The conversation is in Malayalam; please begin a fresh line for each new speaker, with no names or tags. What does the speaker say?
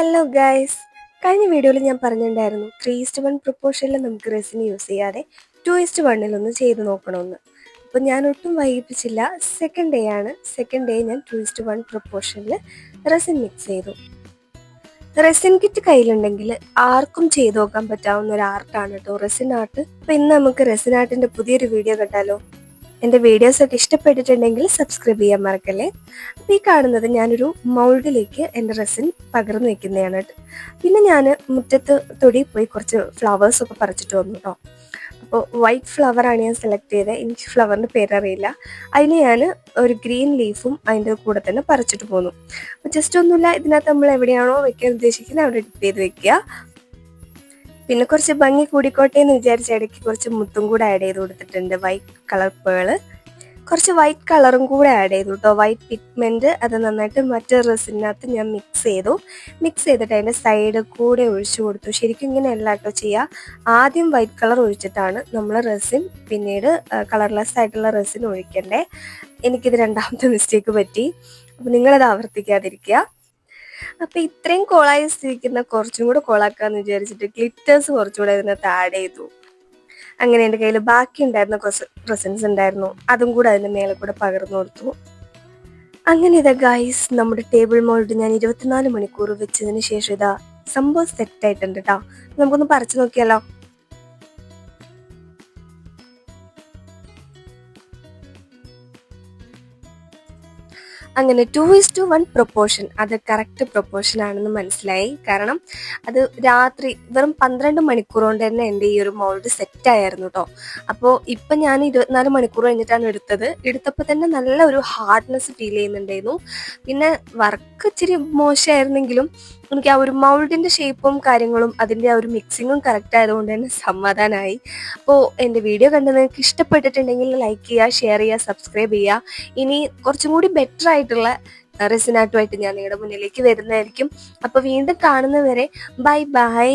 ഹലോ ഗൈസ് കഴിഞ്ഞ വീഡിയോയിൽ ഞാൻ പറഞ്ഞിട്ടുണ്ടായിരുന്നു ത്രീ ഇസ്റ്റ് വൺ പ്രൊപ്പോഷനിൽ നമുക്ക് റെസിൻ യൂസ് ചെയ്യാതെ ടു ഇസ്റ്റ് വണ്ണിലൊന്ന് ചെയ്ത് നോക്കണമെന്ന് അപ്പോൾ ഞാൻ ഒട്ടും വൈകിപ്പിച്ചില്ല. സെക്കൻഡ് ഡേ ആണ്. സെക്കൻഡ് ഡേ ഞാൻ ടു ഇസ്റ്റ് വൺ പ്രൊപ്പോഷനിൽ റെസിൻ മിക്സ് ചെയ്തു. റെസിൻ കിറ്റ് കയ്യിലുണ്ടെങ്കിൽ ആർക്കും ചെയ്തു നോക്കാൻ പറ്റാവുന്ന ഒരു ആർട്ടാണ് കേട്ടോ റെസിൻ ആർട്ട് അപ്പോൾ ഇന്ന് നമുക്ക് റെസിൻ ആർട്ടിന്റെ പുതിയൊരു വീഡിയോ കണ്ടാലോ? എന്റെ വീഡിയോസ് ഒക്കെ ഇഷ്ടപ്പെട്ടിട്ടുണ്ടെങ്കിൽ സബ്സ്ക്രൈബ് ചെയ്യാൻ മറക്കല്ലേ? അപ്പോൾ ഈ കാണുന്നത് ഞാനൊരു മൗൾഡിലേക്ക് എന്റെ റെസിൻ പകർന്നു വെക്കുന്നതാണ് പിന്നെ ഞാൻ മുറ്റത്ത് തൊടി പോയി കുറച്ച് ഫ്ലവേഴ്സ് ഒക്കെ പറിച്ചിട്ട് വന്നു കേട്ടോ. അപ്പോൾ വൈറ്റ് ഫ്ലവറാണ് ഞാൻ സെലക്ട് ചെയ്തത്. എനിക്ക് ഫ്ലവറിന്റെ പേരറിയില്ല. അതിന് ഞാൻ ഒരു ഗ്രീൻ ലീഫും അതിന്റെ കൂടെ തന്നെ പറിച്ചിട്ട് പോന്നു. അപ്പോൾ ജസ്റ്റ് ഒന്നുമില്ല ഇതിനകത്ത് നമ്മൾ എവിടെയാണോ വെക്കാൻ ഉദ്ദേശിക്കുന്നത് അവിടെ ഡിപ്പ് ചെയ്ത് വെക്കുക. പിന്നെ കുറച്ച് ഭംഗി കൂടിക്കോട്ടെ എന്ന് വിചാരിച്ച ഇടയ്ക്ക് കുറച്ച് മുത്തും കൂടെ ആഡ് ചെയ്ത് കൊടുത്തിട്ടുണ്ട്. വൈറ്റ് കളർ പേൾ കുറച്ച് വൈറ്റ് കളറും കൂടെ ആഡ് ചെയ്തു കേട്ടോ വൈറ്റ് പിഗ്മെന്റ് അത് നന്നായിട്ട് മറ്റേ റെസിനകത്ത് ഞാൻ മിക്സ് ചെയ്തു. മിക്സ് ചെയ്തിട്ട് അതിന്റെ സൈഡ് കൂടെ ഒഴിച്ചു കൊടുത്തു. ശരിക്കും ഇങ്ങനെയല്ല കേട്ടോ ചെയ്യുക ആദ്യം വൈറ്റ് കളർ ഒഴിച്ചിട്ടാണ് നമ്മൾ റെസിൻ പിന്നീട് കളർലെസ് ആയിട്ടുള്ള റെസിൻ ഒഴിക്കണ്ടേ. എനിക്കിത് രണ്ടാമത്തെ മിസ്റ്റേക്ക് പറ്റി. അപ്പം നിങ്ങളത് ആവർത്തിക്കാതിരിക്കുക. അപ്പൊ ഇത്രയും കോളായി സ്ഥിരിക്കുന്ന കുറച്ചും കൂടെ കോളാക്കാന്ന് വിചാരിച്ചിട്ട് ഗ്ലിറ്റേഴ്സ് കുറച്ചുകൂടെ ഇതിനകത്ത് ആഡ് ചെയ്തു. അങ്ങനെ എന്റെ കയ്യിൽ ബാക്കി ഉണ്ടായിരുന്ന കുറച്ച് പ്രസൻസ് ഉണ്ടായിരുന്നു. അതും കൂടെ അതിന്റെ മേലെ കൂടെ പകർന്നു കൊടുത്തു. അങ്ങനെ ഇതാ ഗൈസ് നമ്മുടെ ടേബിൾ മോൾഡ് ഞാൻ ഇരുപത്തിനാല് മണിക്കൂർ വെച്ചതിന് ശേഷം ഇതാ സംഭവം സെറ്റ് ആയിട്ടുണ്ട് കേട്ടോ നമുക്കൊന്ന് പറിച്ചു നോക്കിയാലോ? അങ്ങനെ two is to one proportion അത് കറക്റ്റ് പ്രൊപ്പോർഷൻ ആണെന്ന് മനസ്സിലായി. കാരണം അത് രാത്രി വെറും പന്ത്രണ്ട് മണിക്കൂർ കൊണ്ട് തന്നെ എന്റെ ഈ ഒരു മോൾഡ് സെറ്റ് ആയിരുന്നു കേട്ടോ അപ്പോൾ ഇപ്പം ഞാൻ ഇരുപത്തിനാല് മണിക്കൂർ കഴിഞ്ഞിട്ടാണ് എടുത്തത്. എടുത്തപ്പോൾ തന്നെ നല്ല ഒരു ഹാർഡ്നെസ് ഫീൽ ചെയ്യുന്നുണ്ടായിരുന്നു. പിന്നെ വർക്ക് ഇച്ചിരി മോശമായിരുന്നെങ്കിലും എനിക്ക് ആ ഒരു മൗൾഡിന്റെ ഷേപ്പും കാര്യങ്ങളും അതിന്റെ ആ ഒരു മിക്സിങ്ങും കറക്റ്റ് ആയതുകൊണ്ട് തന്നെ സമാധാനമായി അപ്പോൾ എന്റെ വീഡിയോ കണ്ട് നിങ്ങൾക്ക് ഇഷ്ടപ്പെട്ടിട്ടുണ്ടെങ്കിൽ ലൈക്ക് ചെയ്യുക ഷെയർ ചെയ്യുക സബ്സ്ക്രൈബ് ചെയ്യുക. ഇനി കുറച്ചും കൂടി ബെറ്റർ ആയിട്ടുള്ള റെസിനാട്ടുമായിട്ട് ഞാൻ നിങ്ങളുടെ മുന്നിലേക്ക് വരുന്നതായിരിക്കും. അപ്പോൾ വീണ്ടും കാണുന്നവരെ ബൈ ബൈ.